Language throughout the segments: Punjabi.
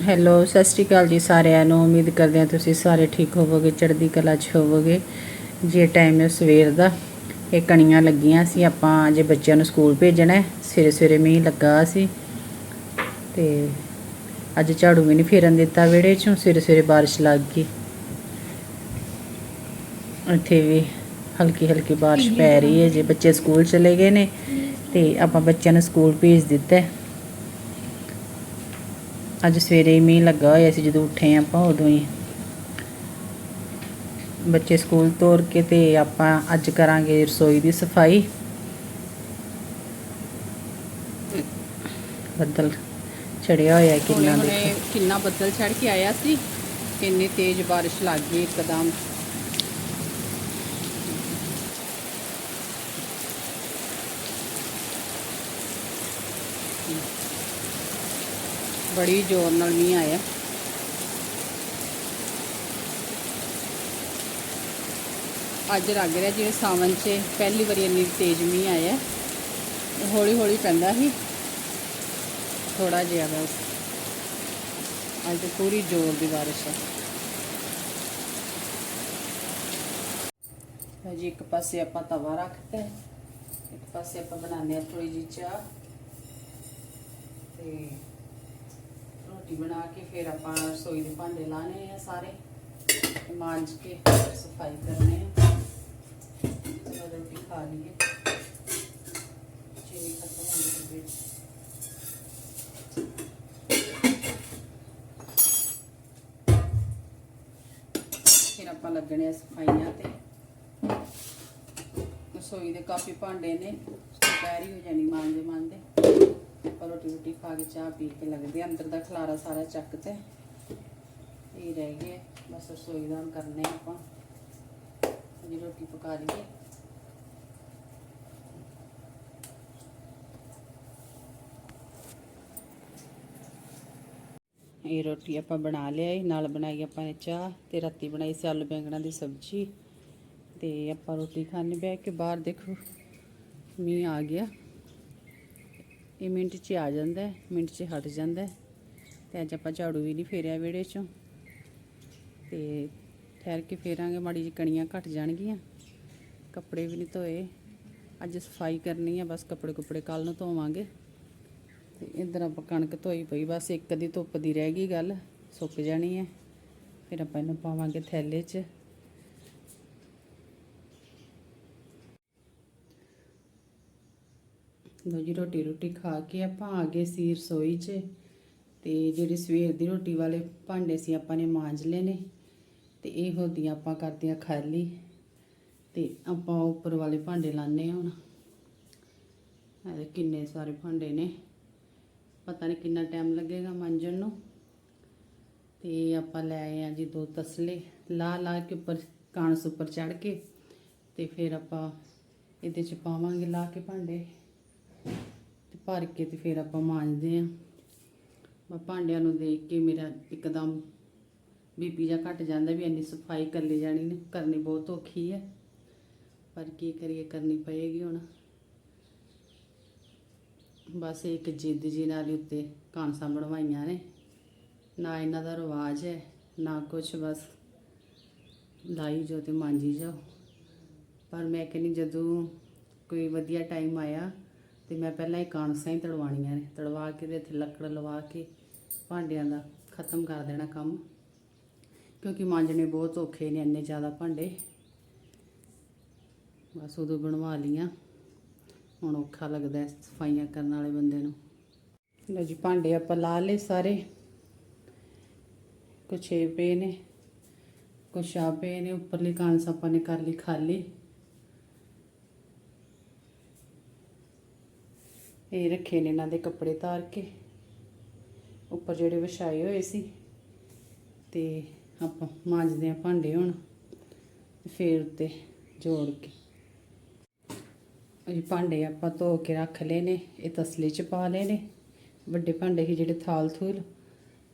ਹੈਲੋ ਸਤਿ ਸ਼੍ਰੀ ਅਕਾਲ ਜੀ ਸਾਰਿਆਂ ਨੂੰ। ਉਮੀਦ ਕਰਦੇ ਹਾਂ ਤੁਸੀਂ ਸਾਰੇ ਠੀਕ ਹੋਵੋਗੇ, ਚੜ੍ਹਦੀ ਕਲਾ 'ਚ ਹੋਵੋਗੇ। ਜੇ ਟਾਈਮ ਹੈ ਸਵੇਰ ਦਾ, ਇਹ ਕਣੀਆਂ ਲੱਗੀਆਂ ਸੀ, ਆਪਾਂ ਜੇ ਬੱਚਿਆਂ ਨੂੰ ਸਕੂਲ ਭੇਜਣਾ ਹੈ। ਸਵੇਰੇ ਸਵੇਰੇ ਮੀਂਹ ਲੱਗਾ ਸੀ। ਤੇ ਅੱਜ ਝਾੜੂ ਵੀ ਨਹੀਂ ਫੇਰਨ ਦਿੱਤਾ ਵਿਹੜੇ 'ਚੋਂ, ਸਵੇਰੇ ਸਵੇਰੇ ਬਾਰਿਸ਼ ਲੱਗ ਗਈ। ਇੱਥੇ ਵੀ ਹਲਕੀ ਹਲਕੀ ਬਾਰਿਸ਼ ਪੈ ਰਹੀ ਹੈ। ਜੇ ਬੱਚੇ ਸਕੂਲ ਚਲੇ ਗਏ ਨੇ, ਤੇ ਆਪਾਂ ਬੱਚਿਆਂ ਨੂੰ ਸਕੂਲ ਭੇਜ ਦਿੱਤਾ ਹੈ। ਅੱਜ ਸਵੇਰੇ ਹੀ ਮੀਂਹ ਲੱਗਾ ਹੋਇਆ ਸੀ ਜਦੋਂ ਉੱਠੇ ਆਪਾਂ ਉਦੋਂ ਹੀ। ਬੱਚੇ ਸਕੂਲ ਤੋਰ ਕੇ ਤੇ ਆਪਾਂ ਅੱਜ ਕਰਾਂਗੇ ਰਸੋਈ ਦੀ ਸਫ਼ਾਈ। ਬੱਦਲ ਚੜਿਆ ਹੋਇਆ ਕਿੰਨਾ ਦੇਖੋ। ਕਿੰਨਾ ਬੱਦਲ ਛੜ ਕੇ ਆਇਆ ਸੀ ਕਿੰਨੀ ਤੇਜ਼ ਬਾਰਿਸ਼ ਲੱਗ ਗਈ ਇੱਕਦਮ। ਬੜੀ ਜ਼ੋਰ ਨਾਲ ਮੀਂਹ ਆਇਆ। ਅੱਜ ਲੱਗ ਰਿਹਾ ਜਿਵੇਂ ਸਾਵਨ 'ਚ ਪਹਿਲੀ ਵਾਰੀ ਇੰਨੀ ਤੇਜ਼ ਮੀਂਹ ਆਇਆ। ਹੌਲੀ ਹੌਲੀ ਪੈਂਦਾ ਸੀ। ਥੋੜਾ ਜਿਹਾ ਬਸ। ਅੱਜ ਤੇ ਪੂਰੀ ਜ਼ੋਰ ਦੀ ਬਾਰਿਸ਼ ਹੈ। ਲਓ ਜੀ, ਇੱਕ ਪਾਸੇ ਆਪਾਂ ਤਵਾ ਰੱਖਤਾ ਇੱਕ ਪਾਸੇ ਆਪਾਂ ਬਣਾਉਂਦੇ ਆ ਥੋੜੀ ਜਿਹੀ ਚਾਹ। ਤੇ ਰੋਟੀ ਬਣਾ ਕੇ, ਫਿਰ ਆਪਾਂ ਰਸੋਈ ਦੇ ਭਾਂਡੇ ਲਾਣੇ ਆ ਸਾਰੇ। ਮਾਂਜ ਕੇ ਸਫ਼ਾਈ ਕਰਨੇ ਆ। ਚਲੋ ਰੋਟੀ ਖਾ ਲਈਏ। ਚੀਨੀ ਖਤਮ ਹੋ ਗਈ। ਵਿੱਚ ਫਿਰ ਆਪਾਂ ਲੱਗਣੇ ਆ ਸਫਾਈਆਂ ਤੇ। ਰਸੋਈ ਦੇ ਕਾਫੀ ਭਾਂਡੇ ਨੇ, ਦੁਪਹਿਰ ਹੀ ਹੋ ਜਾਣੀ ਮਾਂਜਦੇ ਮਾਂਜਦੇ ਆਪਾਂ ਰੋਟੀ ਰੋਟੀ ਖਾ ਕੇ ਚਾਹ ਪੀ ਕੇ ਲੱਗਦੇ ਅੰਦਰ ਦਾ ਖਲਾਰਾ ਸਾਰਾ ਚੱਕ ਤੇ। ਇਹ ਰਹਿ ਗਏ ਬਸ ਰਸੋਈ ਦਾ ਹੁਣ ਕਰਨੇ ਆਪਾਂ। ਜੀ ਰੋਟੀ ਪਕਾ ਲਈਏ। ਇਹ ਰੋਟੀ ਆਪਾਂ ਬਣਾ ਲਿਆ ਨਾਲ ਬਣਾਈ ਆਪਾਂ ਨੇ ਚਾਹ ਤੇ ਰਾਤੀ ਬਣਾਈ ਸੀ ਆਲੂ ਬੈਂਗਣਾ ਦੀ ਸਬਜ਼ੀ। ਤੇ ਆਪਾਂ ਰੋਟੀ ਖਾਣੇ ਬੈ ਕੇ ਬਾਹਰ ਦੇਖੋ, ਮੀਂਹ ਆ ਗਿਆ। ਇਹ ਮਿੰਟ 'ਚ ਆ ਜਾਂਦਾ ਮਿੰਟ 'ਚ ਹਟ ਜਾਂਦਾ ਹੈ। ਤੇ ਅੱਜ ਆਪਾਂ ਝਾੜੂ ਵੀ ਨਹੀਂ ਫੇਰਿਆ ਵਿਹੜੇ 'ਚੋਂ। ਤੇ ਠਹਿਰ ਕੇ ਫੇਰਾਂਗੇ, ਮਾੜੀ ਜਿਹੀ ਕਣੀਆਂ ਘਟ ਜਾਣਗੀਆਂ। ਕੱਪੜੇ ਵੀ ਨਹੀਂ ਧੋਏ। ਅੱਜ ਸਫ਼ਾਈ ਕਰਨੀ ਆ, ਬਸ ਕੱਪੜੇ ਕੁਪੜੇ ਕੱਲ ਨੂੰ ਧੋਵਾਂਗੇ। ਤੇ ਇੱਧਰ ਆਪਾਂ ਕਣਕ ਧੋਈ ਪਈ, ਬਸ ਇੱਕ ਦੀ ਧੁੱਪ ਦੀ ਰਹਿ ਗਈ ਗੱਲ, ਸੁੱਕ ਜਾਣੀ ਹੈ। ਫਿਰ ਆਪਾਂ ਇਹਨੂੰ ਪਾਵਾਂਗੇ ਥੈਲੇ 'ਚ। ਲਓ ਜੀ ਰੋਟੀ ਰੋਟੀ ਖਾ ਕੇ ਆਪਾਂ ਆ ਗਏ ਸੀ ਰਸੋਈ 'ਚ ਤੇ ਜਿਹੜੀ ਸਵੇਰ ਦੀ ਰੋਟੀ ਵਾਲੇ ਭਾਂਡੇ ਸੀ ਆਪਾਂ ਨੇ ਮਾਂਜ ਲਏ ਨੇ ਤੇ ਇਹ ਹੋਦੀਆਂ ਆਪਾਂ ਕਰਦੀਆਂ ਖਾਲੀ ਤੇ ਆਪਾਂ ਉੱਪਰ ਵਾਲੇ ਭਾਂਡੇ ਲਾਣੇ ਹੁਣ। ਇਹਦੇ ਕਿੰਨੇ ਸਾਰੇ ਭਾਂਡੇ ਨੇ। ਪਤਾ ਨਹੀਂ ਕਿੰਨਾ ਟਾਈਮ ਲੱਗੇਗਾ ਮਾਂਜਣ ਨੂੰ। ਤੇ ਆਪਾਂ ਲੈ ਆਏ ਆ ਜੀ ਦੋ ਤਸਲੇ ਲਾ ਲਾ ਕੇ ਉੱਪਰ ਕਾਂਸ ਉੱਪਰ ਚੜ ਕੇ ਤੇ ਫਿਰ ਆਪਾਂ ਇਹਦੇ ਚ ਪਾਵਾਂਗੇ ਲਾ ਕੇ ਭਾਂਡੇ। ਤੇ ਭਰ ਕੇ ਤੇ ਫਿਰ ਆਪਾਂ ਮਾਂਜਦੇ ਆ ਮੈਂ ਭਾਂਡਿਆਂ ਨੂੰ ਦੇਖ ਕੇ ਮੇਰਾ ਇੱਕਦਮ ਬੀਪੀ ਜਾਂ ਘਟ ਜਾਂਦਾ ਵੀ ਇੰਨੀ ਸਫ਼ਾਈ ਕਰ ਲਈ ਜਾਣੀ ਨੇ, ਕਰਨੀ ਬਹੁਤ ਔਖੀ ਹੈ। ਪਰ ਕੀ ਕਰੀਏ, ਕਰਨੀ ਪਏਗੀ ਹੁਣ। ਬਸ ਇੱਕ ਜਿੱਦ ਜੀ ਨਾਲ ਉੱਤੇ ਕਾਂਸਾਂ ਬਣਵਾਈਆਂ ਨੇ। ਨਾ ਇਹਨਾਂ ਦਾ ਰਿਵਾਜ ਹੈ, ਨਾ ਕੁਛ, ਬਸ ਲਾਈ ਜੋ ਤੇ ਮਾਂਜੀ ਜਾਓ। ਪਰ ਮੈਂ ਕਹਿੰਦੀ ਜਦੋਂ ਕੋਈ ਵਧੀਆ ਟਾਈਮ ਆਇਆ ਤੇ ਮੈਂ ਪਹਿਲਾਂ ਹੀ ਕਾਂਸਾਂ ਹੀ ਤੜਵਾਉਣੀਆਂ ਨੇ, ਤੜਵਾ ਕੇ ਤੇ ਇੱਥੇ ਲੱਕੜ ਲਵਾ ਕੇ ਭਾਂਡਿਆਂ ਦਾ ਖਤਮ ਕਰ ਦੇਣਾ ਕੰਮ। ਕਿਉਂਕਿ ਮਾਂਜਣੇ ਬਹੁਤ ਔਖੇ ਨੇ ਇੰਨੇ ਜ਼ਿਆਦਾ ਭਾਂਡੇ। ਬਸ ਉਦੋਂ ਬਣਵਾ ਲੀਆਂ ਹੁਣ ਔਖਾ ਲੱਗਦਾ ਸਫਾਈਆਂ ਕਰਨ ਵਾਲੇ ਬੰਦੇ ਨੂੰ। ਲਓ ਜੀ, ਭਾਂਡੇ ਆਪਾਂ ਲਾ ਲਏ ਸਾਰੇ। ਕੁਛ ਇਹ ਪਏ ਨੇ, ਕੁਛ ਆ ਪਏ ਨੇ, ਉੱਪਰਲੀ ਕਾਂਸ ਆਪਾਂ ਨੇ ਕਰ ਲਈ ਖਾਲੀ। ਇਹ ਰੱਖੇ ਨੇ ਇਹਨਾਂ ਦੇ ਕੱਪੜੇ ਤਾਰ ਕੇ। ਉੱਪਰ ਜਿਹੜੇ ਵਿਛਾਏ ਹੋਏ ਸੀ। ਤੇ ਆਪਾਂ ਮਾਂਜਦੇ ਆ ਭਾਂਡੇ ਹੁਣ ਤੇ ਫੇਰ ਉੱਤੇ ਜੋੜ ਕੇ। ਇਹ ਭਾਂਡੇ ਆਪਾਂ ਧੋ ਕੇ ਰੱਖ ਲਏ ਨੇ, ਇਹ ਤਸਲੇ 'ਚ ਪਾ ਲਏ ਨੇ। ਵੱਡੇ ਭਾਂਡੇ ਸੀ ਜਿਹੜੇ ਥਾਲ ਥੂਲ।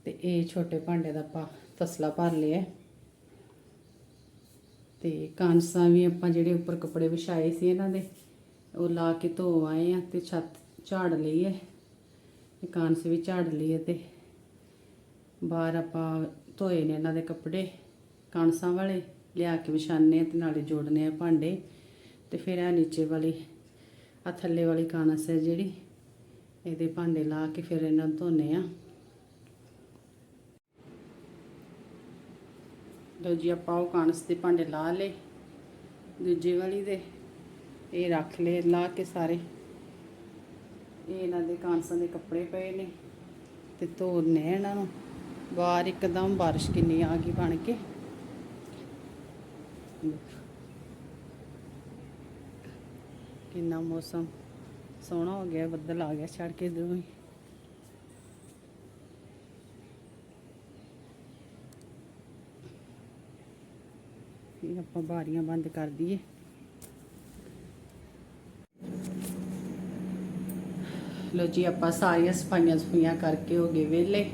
ਤੇ ਇਹ ਛੋਟੇ ਭਾਂਡੇ ਦਾ ਆਪਾਂ ਤਸਲਾ ਭਰ ਲਿਆ। ਤੇ ਕਾਂਸਾਂ ਵੀ ਆਪਾਂ ਜਿਹੜੇ ਉੱਪਰ ਕੱਪੜੇ ਵਿਛਾਏ ਸੀ ਇਹਨਾਂ ਦੇ, ਉਹ ਲਾ ਕੇ ਧੋ ਆਏ ਆ ਤੇ ਛੱਤ ਝਾੜ ਲਈ ਹੈ। ਇਹ ਕਾਂਸ ਵੀ ਝਾੜ ਲਈ ਹੈ ਤੇ ਬਾਹਰ ਆਪਾਂ ਧੋਏ ਨੇ ਇਹਨਾਂ ਦੇ ਕੱਪੜੇ। ਕਣਸਾਂ ਵਾਲੇ ਲਿਆ ਕੇ ਵਿਛਾਉਂਦੇ ਆ ਤੇ ਨਾਲੇ ਜੋੜਨੇ ਆ ਭਾਂਡੇ। ਤੇ ਫਿਰ ਇਹ ਨੀਚੇ ਵਾਲੀ ਆ ਥੱਲੇ ਵਾਲੀ ਕਾਂਸ ਹੈ ਜਿਹੜੀ, ਇਹਦੇ ਭਾਂਡੇ ਲਾ ਕੇ ਫਿਰ ਇਹਨਾਂ ਨੂੰ ਧੋਨੇ ਆ ਲਓ ਜੀ, ਆਪਾਂ ਉਹ ਕਣਸ ਦੇ ਭਾਂਡੇ ਲਾ ਲਏ। ਦੂਜੇ ਵਾਲੀ ਦੇ ਇਹ ਰੱਖ ਲਏ, ਲਾ ਕੇ ਸਾਰੇ। ਇਹ ਇਹਨਾਂ ਦੇ ਕਾਂਸਾਂ ਦੇ ਕੱਪੜੇ ਪਏ ਨੇ ਤੇ ਧੋਨੇ ਇਹਨਾਂ ਨੂੰ। ਬਾਹਰ ਇੱਕਦਮ ਬਾਰਿਸ਼ ਕਿੰਨੀ ਆ ਗਈ ਬਣ ਕੇ। ਕਿੰਨਾ ਮੌਸਮ ਸੋਹਣਾ ਹੋ ਗਿਆ, ਬੱਦਲ ਆ ਗਿਆ ਛੜ ਕੇ ਇਧਰੋਂ ਹੀ ਇਹ ਆਪਾਂ ਬਾਰੀਆਂ ਬੰਦ ਕਰ ਦਈਏ। ਲੋ ਜੀ, ਆਪਾਂ ਸਾਰੀਆਂ ਸਫਾਈਆਂ ਸਫਾਈਆਂ ਕਰਕੇ ਹੋ ਗਏ ਵਿਹਲੇ।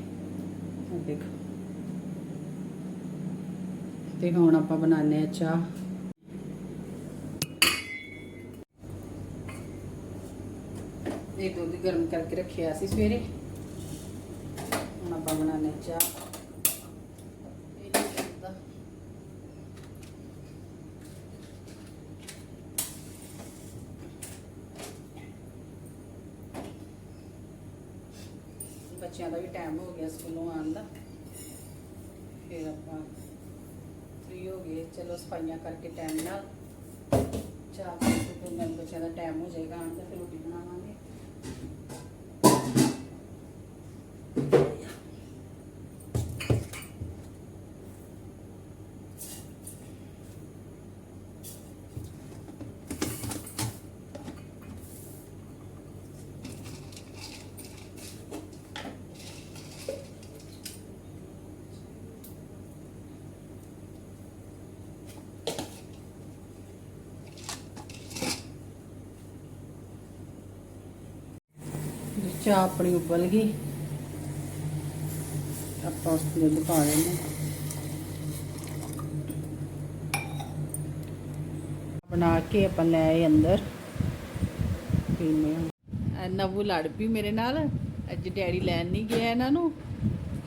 ਦੇਖੋ। ਤੇ ਹੁਣ ਆਪਾਂ ਬਣਾਉਂਦੇ ਆ ਚਾਹ। ਇਹ ਦੁੱਧ ਗਰਮ ਕਰਕੇ ਰੱਖਿਆ ਸੀ ਸਵੇਰੇ। ਹੁਣ ਆਪਾਂ ਬਣਾਉਂਦੇ ਆ ਚਾਹ। ਬੱਚਿਆਂ ਦਾ ਵੀ ਟਾਈਮ ਹੋ ਗਿਆ ਸਕੂਲੋਂ ਆਉਣ ਦਾ। ਫਿਰ ਆਪਾਂ ਫ੍ਰੀ ਹੋ ਗਏ। ਚਲੋ ਸਫਾਈਆਂ ਕਰਕੇ ਟਾਈਮ ਨਾਲ ਚਾਹ ਪੀ ਕੇ ਫਿਰ ਮੈਂ ਬੱਚਿਆਂ ਦਾ ਟਾਈਮ ਹੋ ਜਾਏਗਾ, ਆਉਣ ਦਾ, ਫਿਰ ਰੋਟੀ ਬਣਾਵਾਂਗੇ ਜੀ ਚਾਹ ਆਪਣੀ ਉਬਲ ਗਈ ਆਪਾਂ ਉਸ ਨੂੰ ਦੁੱਧ ਪਾ ਲੈਂਦੇ ਬਣਾ ਕੇ ਆਪਾਂ ਲੈ ਆਏ ਅੰਦਰ। ਪੀਨੇ ਨਵੂ ਲੜ ਪਈ ਮੇਰੇ ਨਾਲ। ਅੱਜ ਡੈਡੀ ਲੈਣ ਨਹੀਂ ਗਿਆ ਇਹਨਾਂ ਨੂੰ।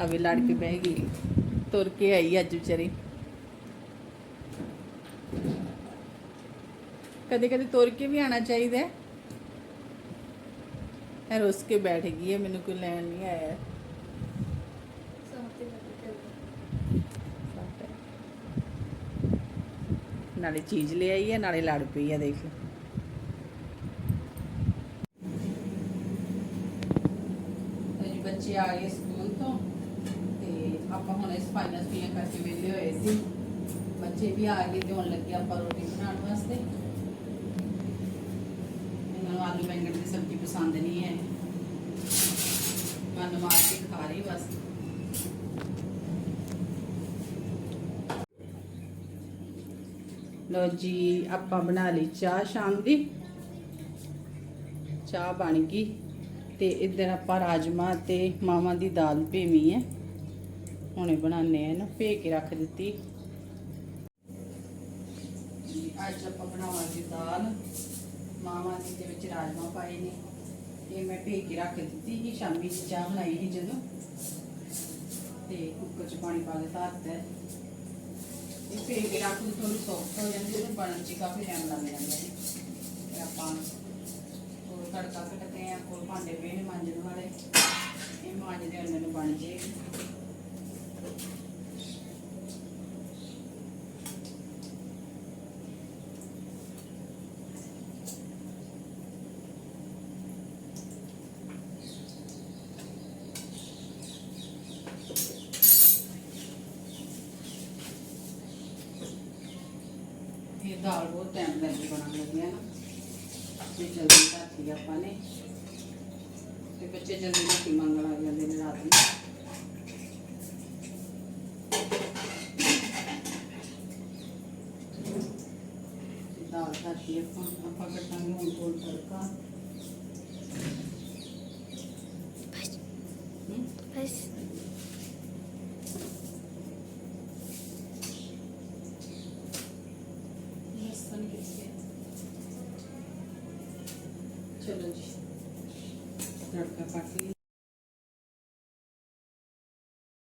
ਅਵੇ ਲੜ ਕੇ ਬਹਿ ਗਈ। ਤੁਰ ਕੇ ਆਈ ਅੱਜ ਵਿਚਾਰੀ। ਕਦੇ ਕਦੇ ਤੁਰ ਕੇ ਵੀ ਆਣਾ ਚਾਹੀਦਾ। ਹੈ ਇਹ ਰੁੱਸ ਕੇ ਬੈਠ ਗਈ ਹੈ, ਮੈਨੂੰ ਕੋਈ ਲੈਣ ਨਹੀਂ ਆਇਆ। ਨਾਲੇ ਚੀਜ਼ ਲੈ ਆਈ ਹੈ, ਨਾਲੇ ਲੜ ਪਈ ਹੈ, ਦੇਖ। ਜੀ ਬੱਚੇ ਆ ਗਏ ਸਕੂਲ ਤੋਂ, ਤੇ ਆਪਾਂ ਹੁਣ ਸਫਾਈਆਂ ਸਫਾਈਆਂ ਕਰਕੇ ਵਿਹਲੇ ਹੋਏ ਸੀ। ਬੱਚੇ ਵੀ ਆ ਗਏ ਤੇ ਹੁਣ ਲੱਗੇ ਆਪਾਂ ਰੋਟੀ ਬਣਾਉਣ ਵਾਸਤੇ ਇਹਨਾਂ ਨੂੰ ਆਲੂ ਬੈਂਗਣ ਦੀ ਸਬਜ਼ੀ ਪਸੰਦ ਨਹੀਂ ਹੈ। ਮਨ ਮਾਰ ਕੇ ਖਾ ਰਹੀ ਬਸ। ਲੋ ਜੀ, ਆਪਾਂ ਬਣਾ ਲਈ ਚਾਹ ਸ਼ਾਮ ਦੀ। ਚਾਹ ਬਣ ਗਈ ਤੇ ਇੱਧਰ ਆਪਾਂ ਰਾਜਮਾ ਤੇ ਮਾਵਾਂ ਦੀ ਦਾਲ ਭੇਵੀ ਹੈ। ਹੁਣੇ ਬਣਾਉਣੇ ਆ ਇਹਨੂੰ ਭੇ ਕੇ ਰੱਖ ਦਿੱਤੀ। ਅੱਜ ਆਪਾਂ ਬਣਾਵਾਂਗੇ ਦਾਲ। ਮਾਵਾਂ ਦੀ ਦੇ ਵਿੱਚ ਰਾਜਮਾ ਪਾਏ ਨੇ। ਇਹ ਮੈਂ ਭੇ ਕੇ ਰੱਖ ਦਿੱਤੀ ਸੀ ਸ਼ਾਮੀ ਚਾਹ ਬਣਾਈ ਸੀ ਜਦੋਂ। ਤੇ ਕੁੱਕਰ ਚ ਪਾਣੀ ਪਾ ਕੇ ਧਰਤਾ ਹੈ ਇਹ ਭੇ ਕੇ ਰੱਖ ਦਿੱਤੀ ਥੋੜੀ ਸੌਫਟ ਹੋ ਜਾਂਦੀ ਹੈ ਬਣਨ ਚ ਕਾਫੀ ਟਾਈਮ ਲੱਗ ਜਾਂਦਾ ਹੈ। ਆਪਾਂ ਹੋਰ ਤੜਕਾ ਕੱਟਦੇ ਆ ਕੋਲ ਭਾਂਡੇ ਪਏ ਨੇ ਮਾਂਜਣ ਵਾਲੇ। ਇਹ ਮਾਂਜਦੇ ਉਹਨਾਂ ਨੂੰ ਬਣ ਜਾਏਗੀ। ਦਾਲ ਬਹੁਤ ਟਾਈਮ ਲੱਗੀ ਬਣਨ ਲੱਗੀ ਹੈ ਨਾ? ਤੇ ਜਲਦੀ ਧਰਤੀ ਆਪਾਂ ਨੇ। ਤੇ ਬੱਚੇ ਜਲਦੀ ਰੋਟੀ ਮੰਗਣ ਆ ਜਾਂਦੇ ਨੇ ਰਾਤ ਨੂੰ। ਦਾਲ ਧਰਤੀ ਆਪਾਂ ਆਪਾਂ ਕੱਟਾਂਗੇ ਹੁਣ ਕੋਲ ਤੜਕਾ। ਹਮ? ਬਸ। ਚਲੋ ਜੀ ਤੜਕਾ ਕੱਟ ਲਈ